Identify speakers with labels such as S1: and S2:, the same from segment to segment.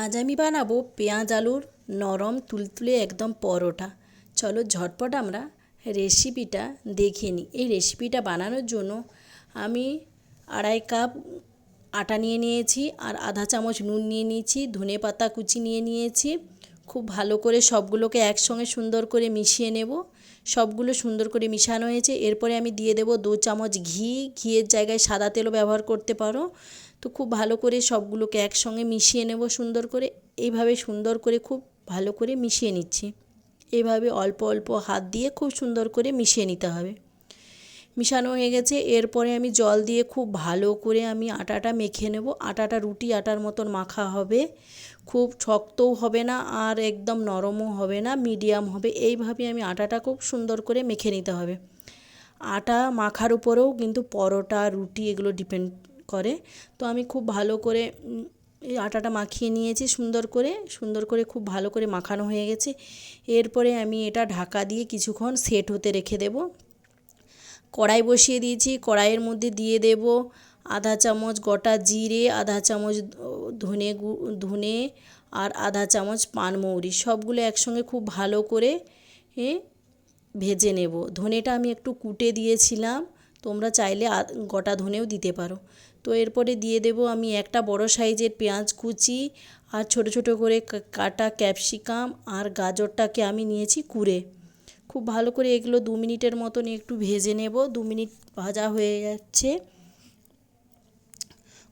S1: আজ আমি বানাবো পেঁয়াজ আলুর নরম তুলতুলে একদম পরোটা। চলো ঝটপট আমরা রেসিপিটা দেখে নিই। এই রেসিপিটা বানানোর জন্য আমি আড়াই কাপ আটা নিয়ে নিয়েছি আর আধা চামচ নুন নিয়ে নিয়েছি, ধনে পাতা কুচি নিয়ে নিয়েছি। খুব ভালো করে সবগুলোকে একসঙ্গে সুন্দর করে মিশিয়ে নেব। সবগুলো সুন্দর করে মিশানো হয়েছে। এরপরে আমি দিয়ে দেবো দু চামচ ঘি। ঘিয়ের জায়গায় সাদা তেলও ব্যবহার করতে পারো। তো খুব ভালো করে সবগুলোকে একসঙ্গে মিশিয়ে নেব সুন্দর করে। এইভাবে সুন্দর করে খুব ভালো করে মিশিয়ে নিচ্ছি। এইভাবে অল্প অল্প হাত দিয়ে খুব সুন্দর করে মিশিয়ে নিতে হবে। মিশানো হয়ে গেছে। এরপরে আমি জল দিয়ে খুব ভালো করে আমি আটাটা মেখে নেব। আটাটা রুটি আটার মতন মাখা হবে। খুব শক্তও হবে না আর একদম নরমও হবে না, মিডিয়াম হবে। এইভাবে আমি আটাটা খুব সুন্দর করে মেখে নিতে হবে। আটা মাখার উপরেও কিন্তু পরোটা, রুটি এগুলো ডিপেন্ড করে। তো আমি খুব ভালো করে এই আটাটা মাখিয়ে নিয়েছি সুন্দর করে। সুন্দর করে খুব ভালো করে মাখানো হয়ে গেছে। এরপরে আমি এটা ঢাকা দিয়ে কিছুক্ষণ সেট হতে রেখে দেব। কড়াই বসিয়ে দিয়েছি, কড়াইয়ের মধ্যে দিয়ে দেব আধা চামচ গোটা জিরে, আধা চামচ ধনে ধনে আর আধা চামচ পানমৌরি সবগুলো একসঙ্গে খুব ভালো করে ভেজে নেব। ধনেটা আমি একটু কুটে দিয়েছিলাম। তোমরা চাইলে গোটা ধনেও দিতে পারো। তো এরপরে দিয়ে দেব আমি একটা বড় সাইজের পেঁয়াজ কুচি আর ছোট ছোট করে কাটা ক্যাপসিকাম আর গাজরটাকে আমি নিয়েছি কুড়ে। খুব ভালো করে এগুলো দু মিনিটের মতন একটু ভেজে নেব, দু মিনিট ভাজা হয়ে যাচ্ছে।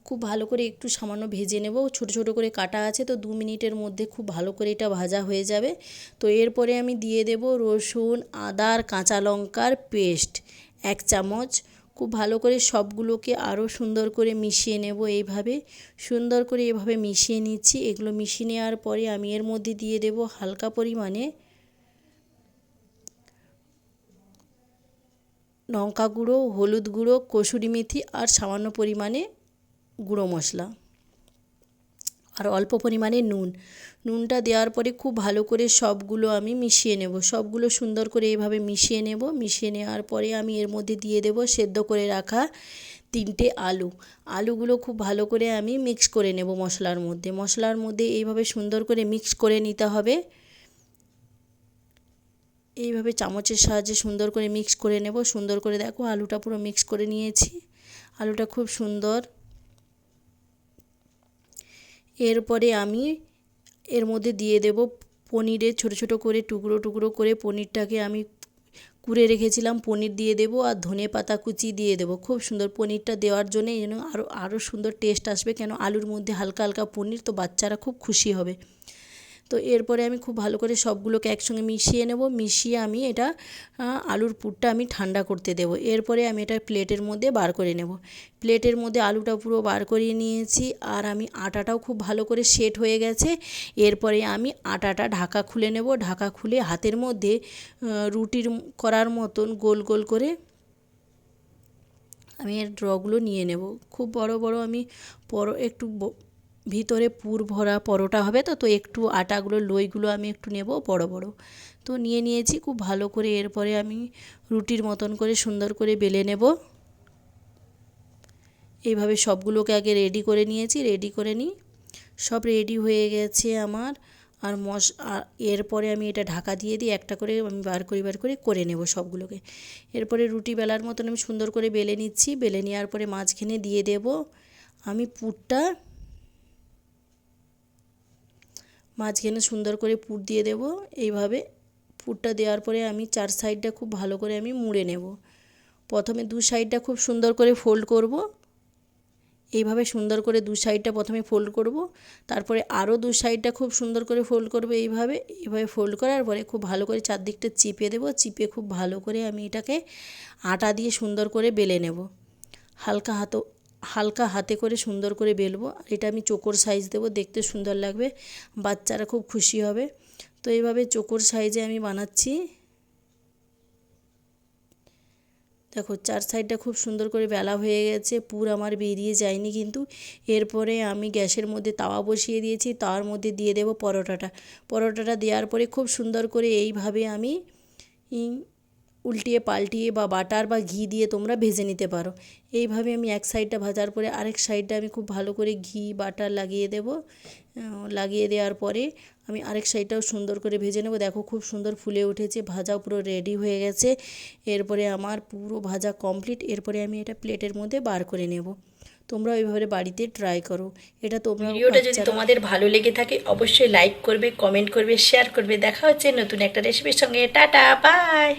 S1: খুব ভালো করে একটু সামান্য ভেজে নেব, ছোট ছোট করে কাটা আছে তো দু মিনিটের মধ্যে খুব ভালো করে এটা ভাজা হয়ে যাবে। তো এরপরে আমি দিয়ে দেব রসুন আদার কাঁচা লঙ্কার পেস্ট, এক চামচ। খুব ভালো করে সবগুলোকে আরও সুন্দর করে মিশিয়ে নেব এইভাবে। সুন্দর করে এভাবে মিশিয়ে নিচ্ছি। এগুলো মিশিয়ে নেওয়ার পরে আমি এর মধ্যে দিয়ে দেব হালকা পরিমাণে লঙ্কা গুঁড়ো, হলুদ গুঁড়ো, কসুরি মেথি আর সামান্য পরিমাণে গুঁড়ো মশলা। আর অল্প পরিমাণে নুন। নুনটা দেওয়ার পরে খুব ভালো করে সবগুলো আমি মিশিয়ে নেব। সবগুলো সুন্দর করে এভাবে মিশিয়ে নেব। মিশিয়ে নেওয়ার পরে আমি এর মধ্যে দিয়ে দেব সেদ্ধ করে রাখা তিনটে আলু। আলুগুলো খুব ভালো করে আমি মিক্স করে নেব মশলার মধ্যে। মশলার মধ্যে এইভাবে সুন্দর করে মিক্স করে নিতে হবে। এইভাবে চামচের সাহায্যে সুন্দর করে মিক্স করে নেব। সুন্দর করে দেখো আলুটা পুরো মিক্স করে নিয়েছি। আলুটা খুব সুন্দর এরপরে আমি এর মধ্যে দিয়ে দেব পনিরের ছোট ছোট করে টুকরো টুকরো করে পনিরটাকে আমি কুড়ে রেখেছিলাম, পনির দিয়ে দেবো আর ধনে পাতা কুচি দিয়ে দেবো। খুব সুন্দর পনিরটা দেওয়ার জন্যে যেন আরও আরও সুন্দর টেস্ট আসবে। কেন আলুর মধ্যে হালকা হালকা পনির তো বাচ্চারা খুব খুশি হবে। তো এরপরে আমি খুব ভালো করে সবগুলোকে একসঙ্গে মিশিয়ে নেব, মিশিয়ে আমি এটা আলুর পুরটা আমি ঠান্ডা করতে দেবো। এরপরে আমি এটা প্লেটের মধ্যে বার করে নেব। প্লেটের মধ্যে আলুটা পুরো বার করিয়ে নিয়েছি আর আমি আটাটাও খুব ভালো করে সেট হয়ে গেছে। এরপরে আমি আটাটা ঢাকা খুলে নেব। ঢাকা খুলে হাতের মধ্যে রুটির করার মতন গোল গোল করে আমি এর ড্রগুলো নিয়ে নেব। খুব বড় বড় আমি বড় একটু ভিতরে পুর ভরা পরোটা হবে তো তো একটু আটাগুলো, লইগুলো আমি একটু নেব, বড় বড়। তো নিয়ে নিয়েছি, খুব ভালো করে এরপরে আমি রুটির মতন করে সুন্দর করে বেলে নেব। এইভাবে সবগুলোকে আগে রেডি করে নিয়েছি, রেডি করে নিই। সব রেডি হয়ে গেছে আমার। আর মশ এরপরে আমি এটা ঢাকা দিয়ে দিই, একটা করে আমি বার করে বার করে করে নেব সবগুলোকে। এরপরে রুটি বেলার মতন আমি সুন্দর করে বেলে নিচ্ছি, বেলে নেওয়ার পরে মাঝখানে দিয়ে দেব আমি পুরটা মাঝখানে সুন্দর করে পুর দিয়ে দেব। এইভাবে পুরটা দেওয়ার পরে আমি চার সাইডটা খুব ভালো করে আমি মুড়ে নেব। প্রথমে দু সাইডটা খুব সুন্দর করে ফোল্ড করব। এইভাবে সুন্দর করে দু সাইডটা প্রথমে ফোল্ড করব। তারপরে আরও দু সাইডটা খুব সুন্দর করে ফোল্ড করব এইভাবে। এইভাবে ফোল্ড করার পরে খুব ভালো করে চারদিকটা চিপে দেব। চিপে খুব ভালো করে আমি এটাকে আটা দিয়ে সুন্দর করে বেলে নেব। হালকা হাতও হালকা হাতে করে সুন্দর করে বেলবো। এটা আমি চোকর সাইজ দেবো, দেখতে সুন্দর লাগবে, বাচ্চারা খুব খুশি হবে। তো এইভাবে চোকর সাইজে আমি বানাচ্ছি। দেখো, চার সাইডটা খুব সুন্দর করে বেলা হয়ে গেছে, পুর আমার বেরিয়ে যায়নি কিন্তু। এরপরে আমি গ্যাসের মধ্যে তাওয়া বসিয়ে দিয়েছি তাওয়ার মধ্যে দিয়ে দেবো পরোটাটা। পরোটাটা দেওয়ার পরে খুব সুন্দর করে এইভাবে আমি উল্টিয়ে পাল্টিয়ে বা বাটার বা ঘি দিয়ে তোমরা ভেজে নিতে পারো। এইভাবে আমি এক সাইডটা ভাজার পরে আরেক সাইডটা আমি খুব ভালো করে ঘি বাটার লাগিয়ে দেব। লাগিয়ে দেওয়ার পরে আমি আরেক সাইডটাও সুন্দর করে ভেজে নেব। দেখো খুব সুন্দর ফুলে উঠেছে ভাজাও পুরো রেডি হয়ে গেছে। এরপরে আমার পুরো ভাজা কমপ্লিট এরপরে আমি এটা প্লেটের মধ্যে বার করে নেব। তোমরা ওইভাবে বাড়িতে ট্রাই করো। এটা তোমরা
S2: ভিডিওটা যদি তোমাদের ভালো লেগে থাকে অবশ্যই লাইক করবে কমেন্ট করবে শেয়ার করবে। দেখা হচ্ছে নতুন একটা রেসিপির সঙ্গে। Tata bye